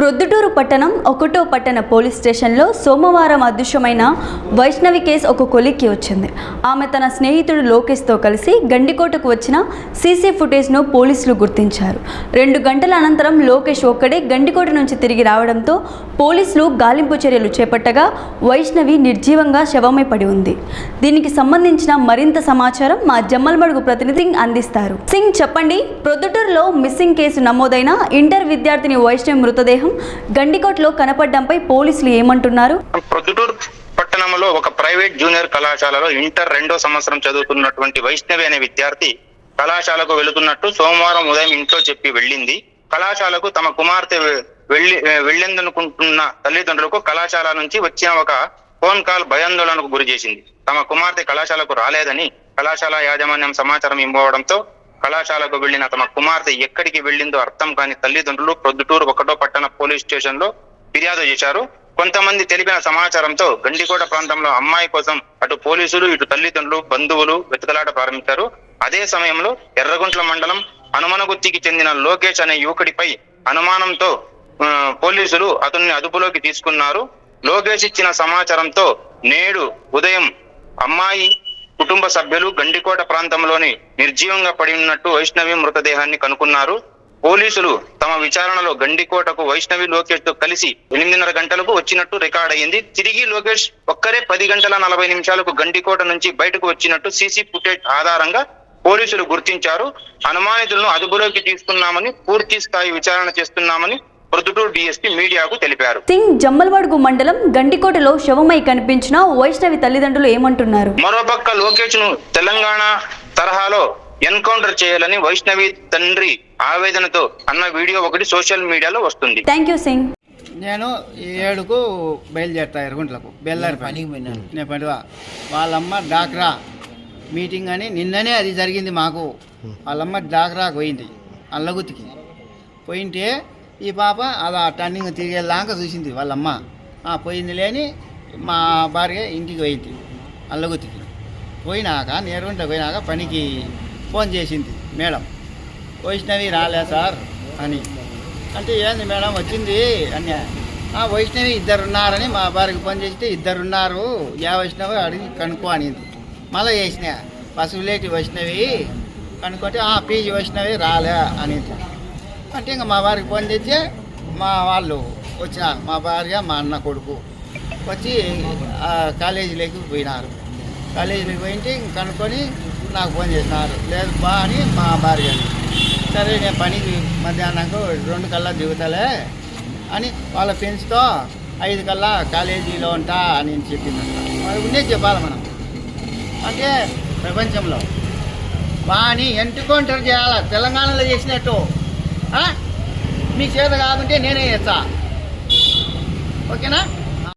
ప్రొద్దుటూరు పట్టణం ఒకటో పట్టణ పోలీస్ స్టేషన్లో సోమవారం అదృశ్యమైన వైష్ణవి కేసు ఒక కొలిక్కి వచ్చింది. ఆమె తన స్నేహితుడు లోకేష్తో కలిసి గండికోటకు వచ్చిన సీసీ ఫుటేజ్ను పోలీసులు గుర్తించారు. రెండు గంటల అనంతరం లోకేష్ ఒక్కడే గండికోట నుంచి తిరిగి రావడంతో పోలీసులు గాలింపు చర్యలు చేపట్టగా వైష్ణవి నిర్జీవంగా శవమై పడి ఉంది. దీనికి సంబంధించిన మరింత సమాచారం మా జమ్మల్మడుగు ప్రతినిధి అందిస్తారు. సింగ్ చెప్పండి ప్రొద్దుటూరులో మిస్సింగ్ కేసు నమోదైన ఇంటర్ విద్యార్థిని వైష్ణవి మృతదేహం గండికోట్లో కనపడడంపై పోలీసులు ఏమంటున్నారు? ప్రొద్దుటూరు పట్టణంలో ఒక ప్రైవేట్ జూనియర్ కళాశాలలో ఇంటర్ రెండో సంవత్సరం చదువుతున్నటువంటి వైష్ణవి అనే విద్యార్థి కళాశాలకు వెళుతున్నట్టు సోమవారం ఉదయం ఇంట్లో చెప్పి వెళ్ళింది. కళాశాలకు తమ కుమార్తె వెళ్ళి వెళ్ళిందనుకుంటున్న తల్లిదండ్రులకు కళాశాల నుంచి వచ్చిన ఒక ఫోన్ కాల్ భయాందోళనకు గురి చేసింది. తమ కుమార్తె కళాశాలకు రాలేదని కళాశాల యాజమాన్యం సమాచారం ఇవ్వడంతో కళాశాలకు వెళ్ళిన తమ కుమార్తె ఎక్కడికి వెళ్ళిందో అర్థం కాని తల్లిదండ్రులు ప్రొద్దుటూరు ఒకటో పట్టణ పోలీస్ స్టేషన్లో ఫిర్యాదు చేశారు. కొంతమంది తెలిపిన సమాచారంతో గండికోట ప్రాంతంలో అమ్మాయి కోసం అటు పోలీసులు ఇటు తల్లిదండ్రులు బంధువులు వెతకలాట ప్రారంభించారు. అదే సమయంలో ఎర్రగుంట్ల మండలం హనుమనగుత్తికి చెందిన లోకేష్ అనే యువకుడిపై అనుమానంతో పోలీసులు అతన్ని అదుపులోకి తీసుకున్నారు. లోకేష్ ఇచ్చిన సమాచారంతో నేడు ఉదయం అమ్మాయి కుటుంబ సభ్యులు గండికోట ప్రాంతంలోని నిర్జీవంగా పడి ఉన్నట్టు వైష్ణవి మృతదేహాన్ని కనుక్కున్నారు. పోలీసులు తమ విచారణలో గండికోటకు వైష్ణవి లోకేష్తో కలిసి ఎనిమిదిన్నర గంటలకు వచ్చినట్టు రికార్డ్ అయ్యింది. తిరిగి లోకేష్ ఒక్కరే పది గంటల నలభై నిమిషాలకు గండికోట నుంచి బయటకు వచ్చినట్టు సీసీ ఫుటేజ్ ఆధారంగా పోలీసులు గుర్తించారు. అనుమానితులను అదుపులోకి తీసుకున్నామని పూర్తి స్థాయి విచారణ చేస్తున్నామని ప్రొద్దుటూరు డిఎస్పీ మీడియాకు తెలిపారు. సింగ్ జమ్మల్మడుగు మండలం గండికోటలో శవమై కనిపించిన వైష్ణవి తల్లిదండ్రులు ఏమంటున్నారు? మరోపక్క లోకేష్ను తెలంగాణ తరహాలో ఎన్కౌంటర్ చేయాలని వైష్ణవి తండ్రి ఆవేదనతో అన్న వీడియో ఒకటి సోషల్ మీడియాలో వస్తుంది. Thank you Singh. నేను ఏడుకు బయలుదేరుతా ఎరుగుంట్లకు బెల్లారి పనికి పోయినాను. నేను పడివా వాళ్ళమ్మ డాక్రా మీటింగ్ అని నిన్ననే అది జరిగింది మాకు. వాళ్ళమ్మ డాక్రాకు పోయింది అల్లగుత్తికి. పోయింటే ఈ పాప అలా టర్నింగ్ తిరిగేలాగా చూసింది వాళ్ళమ్మ. ఆ, పోయింది లేని మా భార్య ఇంటికి పోయింది. అల్లగుతికి. పోయినాక నేరుగుంట పోయినాక పనికి ఫోన్ చేసింది మేడం వైష్ణవి రాలే సార్ అని. అంటే ఏంది మేడం వచ్చింది? అని. ఆ వైష్ణవి ఇద్దరు ఉన్నారని మా భార్యకి ఫోన్ చేస్తే ఇద్దరున్నారు ఏ యా వైష్ణవి అడిగి కనుక్కో అనింది. మళ్ళీ చేసిన పసుపులేటి వైష్ణవి కనుక్కుంటే ఆ పీజీ వైష్ణవి రాలే అనింది. అంటే ఇంకా మా భార్యకి ఫోన్ చేసి మా వాళ్ళు వచ్చినారు. మా భార్య మా అన్న కొడుకు వచ్చి కాలేజీలోకి పోయినారు. కాలేజీలోకి పోయింటే ఇంక కనుక్కొని నాకు ఫోన్ చేసినారు. లేదు బా అని మా భార్య సరే నేను పనికి మధ్యాహ్నంకు రెండు కల్లా దిగుతలే అని వాళ్ళ ఫ్రెండ్స్తో ఐదు కల్లా కాలేజీలో ఉంటా అని చెప్పింది మరి ఉండే చెప్పాలి మనం. అంటే ప్రపంచంలో. వాని ఎంటుకౌంటర్ చేయాలి? తెలంగాణలో చేసినట్టు. మీ చేత కాకుంటే నేనే చేస్తా. ఓకేనా?